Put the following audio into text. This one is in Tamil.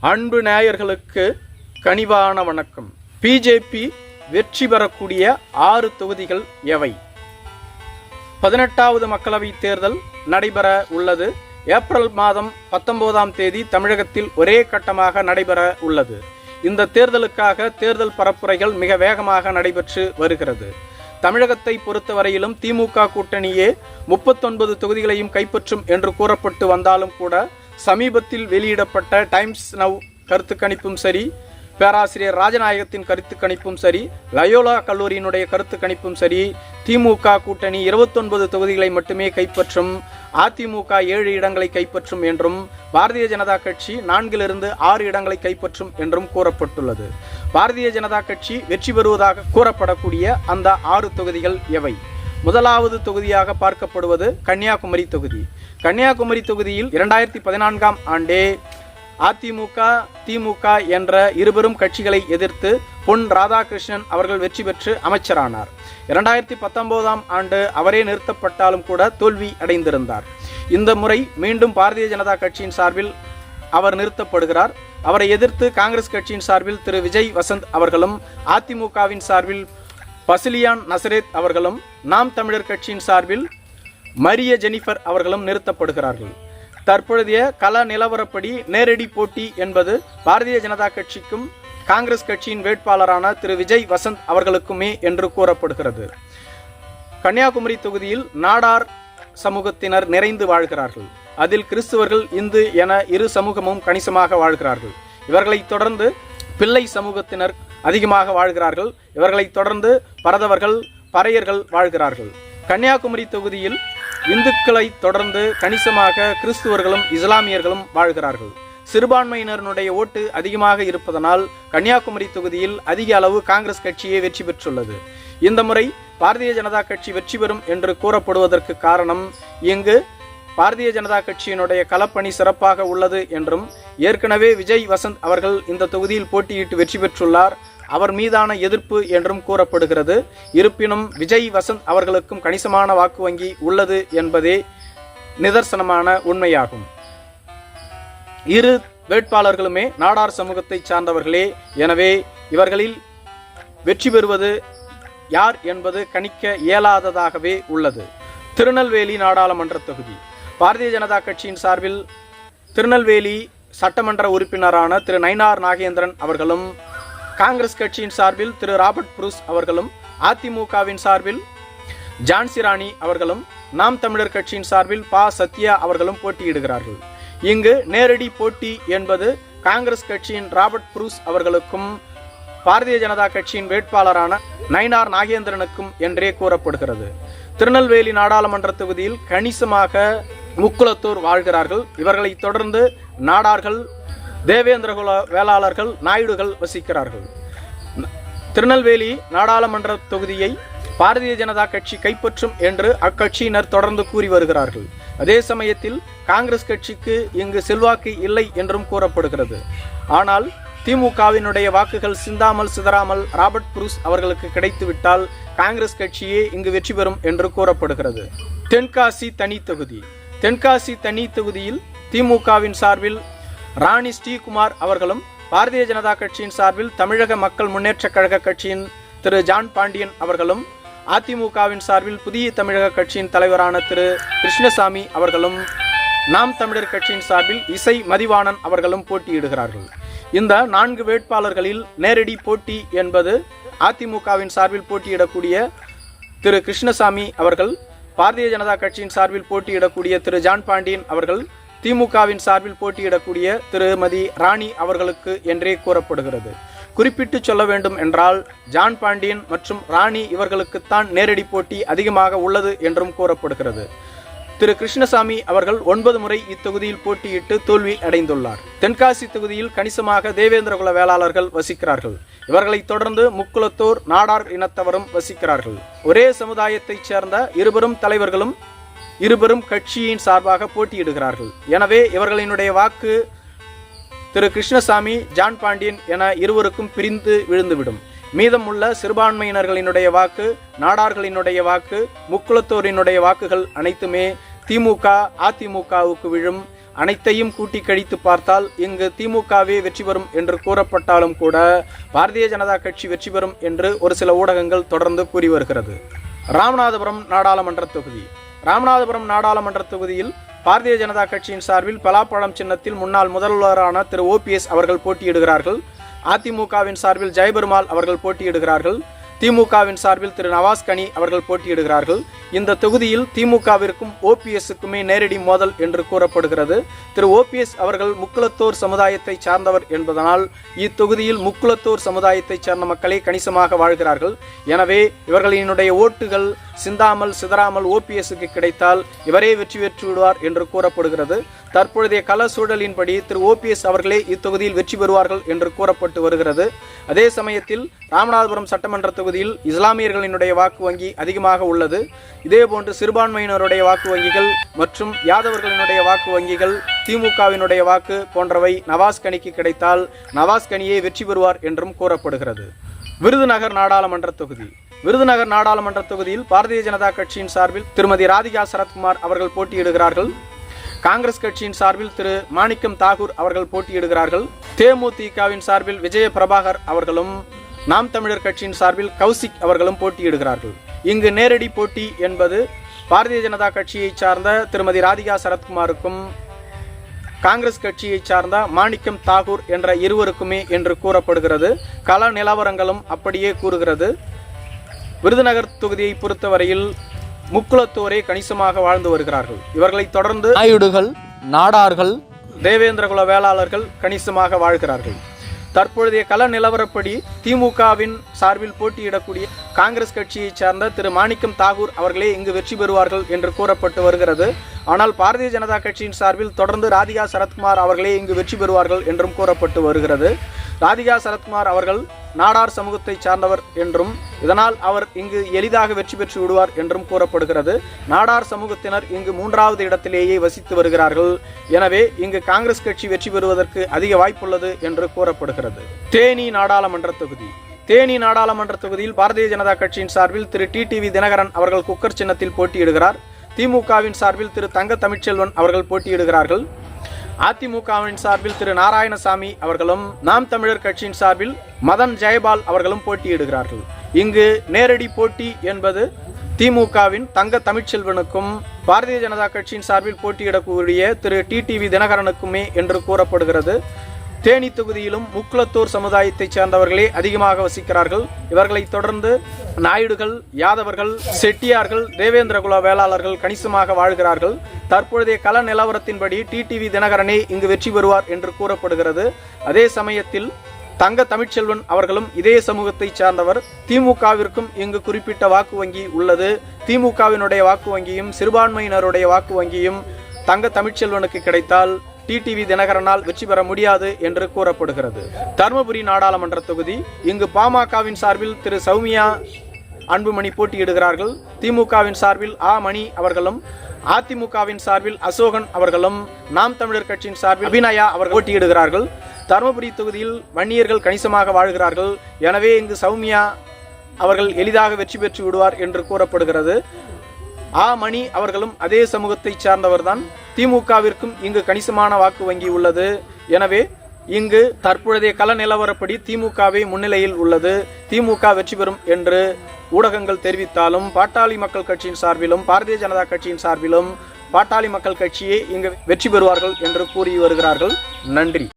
அன்பு நேயர்களுக்கு கனிவான வணக்கம். பிஜேபி வெற்றி பெறக்கூடிய ஆறு தொகுதிகள் எவை? பதினெட்டாவது மக்களவைத் தேர்தல் நடைபெற உள்ளது. ஏப்ரல் மாதம் பத்தொன்பதாம் தேதி தமிழகத்தில் ஒரே கட்டமாக நடைபெற உள்ளது. இந்த தேர்தலுக்காக தேர்தல் பரப்புரைகள் மிக வேகமாக நடைபெற்று வருகிறது. தமிழகத்தை பொறுத்தவரையிலும் திமுக கூட்டணியே முப்பத்தொன்பது தொகுதிகளையும் கைப்பற்றும் என்று கூறப்பட்டு வந்தாலும் கூட சமீபத்தில் வெளியிடப்பட்ட டைம்ஸ் நவ் கருத்து கணிப்பும் சரி பேராசிரியர் ராஜநாயகத்தின் கருத்து கணிப்பும் சரி லயோலா கல்லூரியினுடைய கருத்து கணிப்பும் சரி திமுக கூட்டணி இருபத்தொன்பது தொகுதிகளை மட்டுமே கைப்பற்றும் அதிமுக ஏழு இடங்களை கைப்பற்றும் என்றும் பாரதிய ஜனதா கட்சி நான்கிலிருந்து ஆறு இடங்களை கைப்பற்றும் என்றும் கூறப்பட்டுள்ளது. பாரதிய ஜனதா கட்சி வெற்றி பெறுவதாக கூறப்படக்கூடிய அந்த ஆறு தொகுதிகள் எவை? முதலாவது தொகுதியாக பார்க்கப்படுவது கன்னியாகுமரி தொகுதி. கன்னியாகுமரி தொகுதியில் இரண்டாயிரத்தி பதினான்காம் ஆண்டே அதிமுக திமுக என்ற இருபெரும் கட்சிகளை எதிர்த்து பொன் ராதாகிருஷ்ணன் அவர்கள் வெற்றி பெற்று அமைச்சரானார். இரண்டாயிரத்தி பத்தொன்பதாம் ஆண்டு அவரே நிறுத்தப்பட்டாலும் கூட தோல்வி அடைந்திருந்தார். இந்த முறை மீண்டும் பாரதிய ஜனதா கட்சியின் சார்பில் அவர் நிறுத்தப்படுகிறார். அவரை எதிர்த்து காங்கிரஸ் கட்சியின் சார்பில் திரு. விஜய் வசந்த் அவர்களும் அதிமுகவின் சார்பில் பசிலியான் நசரேத் அவர்களும் நாம் தமிழர் கட்சியின் சார்பில் மரிய ஜெனிஃபர் அவர்களும் நிறுத்தப்படுகிறார்கள். தற்பொழுதைய கல நிலவரப்படி நேரடி போட்டி என்பது பாரதிய ஜனதா கட்சிக்கும் காங்கிரஸ் கட்சியின் வேட்பாளரான திரு விஜய் வசந்த் அவர்களுக்குமே என்று கூறப்படுகிறது. கன்னியாகுமரி தொகுதியில் நாடார் சமூகத்தினர் நிறைந்து வாழ்கிறார்கள். அதில் கிறிஸ்துவர்கள் இந்து என இரு சமூகமும் கணிசமாக வாழ்கிறார்கள். இவர்களைத் தொடர்ந்து பிள்ளை சமூகத்தினர் அதிகமாக வாழ்கிறார்கள். இவர்களைத் தொடர்ந்து பரதவர்கள் பறையர்கள் வாழ்கிறார்கள். கன்னியாகுமரி தொகுதியில் இந்துக்களை தொடர்ந்து கணிசமாக கிறிஸ்துவர்களும் இஸ்லாமியர்களும் வாழ்கிறார்கள். சிறுபான்மையினருடைய ஓட்டு அதிகமாக இருப்பதனால் கன்னியாகுமரி தொகுதியில் அதிக அளவு காங்கிரஸ் கட்சியே வெற்றி பெற்றுள்ளது. இந்த முறை பாரதிய ஜனதா கட்சி வெற்றி பெறும் என்று கூறப்படுவதற்கு காரணம் இங்கு பாரதிய ஜனதா கட்சியினுடைய களப்பணி சிறப்பாக உள்ளது என்றும் ஏற்கனவே விஜய் வசந்த் அவர்கள் இந்த தொகுதியில் போட்டியிட்டு வெற்றி பெற்றுள்ளார். அவர் மீதான எதிர்ப்பு என்றும் கூறப்படுகிறது. இருப்பினும் விஜய் வசந்த் அவர்களுக்கும் கணிசமான வாக்கு வங்கி உள்ளது என்பதே நிதர்சனமான உண்மையாகும். இரு வேட்பாளர்களுமே நாடார் சமூகத்தை சார்ந்தவர்களே. எனவே இவர்களில் வெற்றி பெறுவது யார் என்பது கணிக்க இயலாததாகவே உள்ளது. திருநெல்வேலி நாடாளுமன்ற தொகுதி. பாரதிய ஜனதா கட்சியின் சார்பில் திருநெல்வேலி சட்டமன்ற உறுப்பினரான திரு நயினார் நாகேந்திரன் அவர்களும் காங்கிரஸ் கட்சியின் சார்பில் திரு ராபர்ட் புரூஸ் அவர்களும் அதிமுகவின் சார்பில் ஜான்சி ராணி அவர்களும் நாம் தமிழர் கட்சியின் சார்பில் பா. சத்யா அவர்களும் போட்டியிடுகிறார்கள். இங்கு நேரடி போட்டி என்பது காங்கிரஸ் கட்சியின் ராபர்ட் புரூஸ் அவர்களுக்கும் பாரதிய ஜனதா கட்சியின் வேட்பாளரான நயினார் நாகேந்திரனுக்கும் என்றே கூறப்படுகிறது. திருநெல்வேலி நாடாளுமன்ற தொகுதியில் கணிசமாக முக்குளத்தூர் வாழ்கிறார்கள். இவர்களை தொடர்ந்து நாடார்கள் தேவேந்திரகுல வேளாளர்கள் நாயுடுகள் வசிக்கிறார்கள். திருநெல்வேலி நாடாளுமன்ற தொகுதியை பாரதிய ஜனதா கட்சி கைப்பற்றும் என்று அக்கட்சியினர் தொடர்ந்து கூறி வருகிறார்கள். அதே சமயத்தில் காங்கிரஸ் கட்சிக்கு இங்கு செல்வாக்கு இல்லை என்றும் கூறப்படுகிறது. ஆனால் திமுகவினுடைய வாக்குகள் சிந்தாமல் சிதறாமல் ராபர்ட் புரூஸ் அவர்களுக்கு கிடைத்துவிட்டால் காங்கிரஸ் கட்சியே இங்கு வெற்றி பெறும் என்று கூறப்படுகிறது. தென்காசி தனி தொகுதி. தென்காசி தனி தொகுதியில் திமுகவின் சார்பில் ராணி ஸ்ரீகுமார் அவர்களும் பாரதிய ஜனதா கட்சியின் சார்பில் தமிழக மக்கள் முன்னேற்றக் கழக கட்சியின் திரு ஜான் பாண்டியன் அவர்களும் அதிமுகவின் சார்பில் புதிய தமிழக கட்சியின் தலைவரான திரு கிருஷ்ணசாமி அவர்களும் நாம் தமிழர் கட்சியின் சார்பில் இசை மதிவாணன் அவர்களும் போட்டியிடுகிறார்கள். இந்த நான்கு வேட்பாளர்களில் நேரடி போட்டி என்பது அதிமுகவின் சார்பில் போட்டியிடக்கூடிய திரு கிருஷ்ணசாமி அவர்கள் பாரதிய ஜனதா கட்சியின் சார்பில் போட்டியிடக்கூடிய திரு ஜான் பாண்டியன் அவர்கள் திமுகவின் சார்பில் போட்டியிடக்கூடிய திருமதி ராணி அவர்களுக்கு என்றே கூறப்படுகிறது. குறிப்பிட்டு சொல்ல வேண்டும் என்றால் ஜான் பாண்டியன் மற்றும் ராணி இவர்களுக்குத்தான் நேரடி போட்டி அதிகமாக உள்ளது என்றும் கூறப்படுகிறது. திரு. கிருஷ்ணசாமி அவர்கள் ஒன்பது முறை இத்தொகுதியில் போட்டியிட்டு தோல்வி அடைந்துள்ளார். தென்காசி தொகுதியில் கணிசமாக தேவேந்திரகுல வேளாளர்கள் வசிக்கிறார்கள். இவர்களைத் தொடர்ந்து முக்குளத்தோர் நாடார் இனத்தவரும் வசிக்கிறார்கள். ஒரே சமுதாயத்தைச் சேர்ந்த இருவரும் தலைவர்களும் இருவரும் கட்சியின் சார்பாக போட்டியிடுகிறார்கள். எனவே இவர்களினுடைய வாக்கு திரு கிருஷ்ணசாமி ஜான் பாண்டியன் என இருவருக்கும் பிரிந்து விழுந்துவிடும். மீதமுள்ள சிறுபான்மையினர்களினுடைய வாக்கு நாடார்களினுடைய வாக்கு முக்குளத்தோரினுடைய வாக்குகள் அனைத்துமே திமுக அதிமுகவுக்கு விழும். அனைத்தையும் கூட்டி கழித்து பார்த்தால் இங்கு திமுகவே வெற்றி பெறும் என்று கூறப்பட்டாலும் கூட பாரதிய ஜனதா கட்சி வெற்றி பெறும் என்று ஒரு சில ஊடகங்கள் தொடர்ந்து கூறி வருகிறது. ராமநாதபுரம் நாடாளுமன்ற தொகுதி. ராமநாதபுரம் நாடாளுமன்ற தொகுதியில் பாரதிய ஜனதா கட்சியின் சார்பில் பலாப்பழம் சின்னத்தில் முன்னாள் முதல்வரான திரு ஓபிஎஸ் அவர்கள் போட்டியிடுகிறார்கள். அதிமுகவின் சார்பில் ஜெயபெருமாள் அவர்கள் போட்டியிடுகிறார்கள். திமுகவின் சார்பில் திரு நவாஸ் கனி அவர்கள் போட்டியிடுகிறார்கள். இந்த தொகுதியில் திமுகவிற்கும் ஓபிஎஸ்க்குமே நேரடி மோதல் என்று கூறப்படுகிறது. திரு ஓபிஎஸ் அவர்கள் முக்குளத்தோர் சமுதாயத்தை சார்ந்தவர் என்பதனால் இத்தொகுதியில் முக்குளத்தோர் சமுதாயத்தைச் சேர்ந்த மக்களே கணிசமாக வாழ்கிறார்கள். எனவே இவர்களினுடைய ஓட்டுகள் சிந்தாமல் சிதறாமல் ஓபிஎஸ்க்கு கிடைத்தால் இவரே வெற்றி பெற்று விடுவார் என்று கூறப்படுகிறது. தற்பொழுதைய கள சூழலின்படி திரு ஓபிஎஸ் அவர்களே இத்தொகுதியில் வெற்றி பெறுவார்கள் என்று கூறப்பட்டு வருகிறது. அதே சமயத்தில் ராமநாதபுரம் சட்டமன்ற தொகுதியில் இஸ்லாமியர்களினுடைய வாக்கு வங்கி அதிகமாக உள்ளது. இதேபோன்று சிறுபான்மையினருடைய வாக்கு வங்கிகள் மற்றும் யாதவர்களினுடைய வாக்கு வங்கிகள் திமுகவினுடைய வாக்கு போன்றவை நவாஸ் கனிக்கு கிடைத்தால் நவாஸ் கனியே வெற்றி பெறுவார் என்றும் கூறப்படுகிறது. விருதுநகர் நாடாளுமன்ற தொகுதி. விருதுநகர் நாடாளுமன்ற தொகுதியில் பாரதிய ஜனதா கட்சியின் சார்பில் திருமதி ராதிகா சரத்குமார் அவர்கள் போட்டியிடுகிறார்கள். காங்கிரஸ் கட்சியின் சார்பில் திரு மாணிக்கம் தாகூர் அவர்கள் போட்டியிடுகிறார்கள். தேமுதிகவின் சார்பில் விஜய பிரபாகர் அவர்களும் நாம் தமிழர் கட்சியின் சார்பில் கௌசிக் அவர்களும் போட்டியிடுகிறார்கள். இங்கு நேரடி போட்டி என்பது பாரதிய ஜனதா கட்சியைச் சார்ந்த திருமதி ராதிகா சரத்குமாருக்கும் காங்கிரஸ் கட்சியைச் சார்ந்த மாணிக்கம் தாகூர் என்ற இருவருக்குமே என்று கூறப்படுகிறது. கள நிலவரங்களும் அப்படியே கூறுகிறது. விருதுநகர் தொகுதியை பொறுத்தவரையில் முக்குளத்தோரே கணிசமாக வாழ்ந்து வருகிறார்கள். இவர்களைத் தொடர்ந்து நாயுடுகள் நாடார்கள் தேவேந்திரகுல வேளாளர்கள் கணிசமாக வாழ்கிறார்கள். தற்பொழுதைய கள நிலவரப்படி திமுகவின் சார்பில் போட்டியிடக்கூடிய காங்கிரஸ் கட்சியைச் சார்ந்த திரு. மாணிக்கம் தாகூர் அவர்களே இங்கு வெற்றி பெறுவார்கள் என்று கூறப்பட்டு வருகிறது. ஆனால் பாரதிய ஜனதா கட்சியின் சார்பில் தொடர்ந்து ராதிகா சரத்குமார் அவர்களே இங்கு வெற்றி பெறுவார்கள் என்றும் கூறப்பட்டு வருகிறது. ராதிகா சரத்குமார் அவர்கள் நாடார் சமூகத்தை சார்ந்தவர் என்றும் இதனால் அவர் இங்கு எளிதாக வெற்றி பெற்று விடுவார் என்றும் கூறப்படுகிறது. நாடார் சமூகத்தினர் இங்கு மூன்றாவது இடத்திலேயே வசித்து வருகிறார்கள். எனவே இங்கு காங்கிரஸ் கட்சி வெற்றி பெறுவதற்கு அதிக வாய்ப்புள்ளது என்று கூறப்படுகிறது. தேனி நாடாளுமன்ற தொகுதி. தேனி நாடாளுமன்ற தொகுதியில் பாரதிய ஜனதா கட்சியின் சார்பில் திரு டி டிவி தினகரன் அவர்கள் குக்கர் சின்னத்தில் போட்டியிடுகிறார். திமுகவின் சார்பில் திரு தங்க தமிழ்ச்செல்வன் அவர்கள் போட்டியிடுகிறார்கள். அதிமுகவின் சார்பில் திரு நாராயணசாமி அவர்களும் நாம் தமிழர் கட்சியின் சார்பில் மதன் ஜெயபால் அவர்களும் போட்டியிடுகிறார்கள். இங்கு நேரடி போட்டி என்பது திமுகவின் தங்க தமிழ்ச்செல்வனுக்கும் பாரதிய ஜனதா கட்சியின் சார்பில் போட்டியிடக்கூடிய திரு டிடிவி தினகரனுக்குமே என்று கூறப்படுகிறது. தேனி தொகுதியிலும் முக்குளத்தூர் சமுதாயத்தைச் சேர்ந்தவர்களே அதிகமாக வசிக்கிறார்கள். இவர்களைத் தொடர்ந்து நாயுடுகள் யாதவர்கள் செட்டியார்கள் தேவேந்திரகுல வேளாளர்கள் கணிசமாக வாழ்கிறார்கள். தற்பொழுதைய கல நிலவரத்தின்படி டிடிவி தினகரனே இங்கு வெற்றி பெறுவார் என்று கூறப்படுகிறது. அதே சமயத்தில் தங்க தமிழ்ச்செல்வன் அவர்களும் இதே சமூகத்தைச் சார்ந்தவர். திமுகவிற்கும் இங்கு குறிப்பிட்ட வாக்கு வங்கி உள்ளது. திமுகவினுடைய வாக்கு வங்கியும் சிறுபான்மையினருடைய வாக்கு வங்கியும் தங்க தமிழ்ச்செல்வனுக்கு கிடைத்தால் டிடிவி தினகரனால் வெற்றி பெற முடியாது என்று கூறப்படுகிறது. தருமபுரி நாடாளுமன்ற தொகுதி இங்கு பாமகவின் சார்பில் திரு சௌமியா அன்புமணி போட்டியிடுகிறார்கள். திமுகவின் சார்பில் ஆ மணி அவர்களும் அதிமுகவின் சார்பில் அசோகன் அவர்களும் நாம் தமிழர் கட்சியின் சார்பில் அபிநயா அவர்கள் போட்டியிடுகிறார்கள். தருமபுரி தொகுதியில் வன்னியர்கள் கணிசமாக வாழ்கிறார்கள். எனவே இங்கு சௌமியா அவர்கள் எளிதாக வெற்றி பெற்று விடுவார் என்று கூறப்படுகிறது. ஆ மணி அவர்களும் அதே சமூகத்தைச் சார்ந்தவர்தான். திமுகவிற்கும் இங்கு கணிசமான வாக்கு வங்கி உள்ளது. எனவே இங்கு தற்பொழுதைய கள நிலவரப்படி திமுகவே முன்னிலையில் உள்ளது. திமுக வெற்றி பெறும் என்று ஊடகங்கள் தெரிவித்தாலும் பாட்டாளி மக்கள் கட்சியின் சார்பிலும் பாரதிய ஜனதா கட்சியின் சார்பிலும் பாட்டாளி மக்கள் கட்சியே இங்கு வெற்றி பெறுவார்கள் என்று கூறி வருகிறார்கள். நன்றி.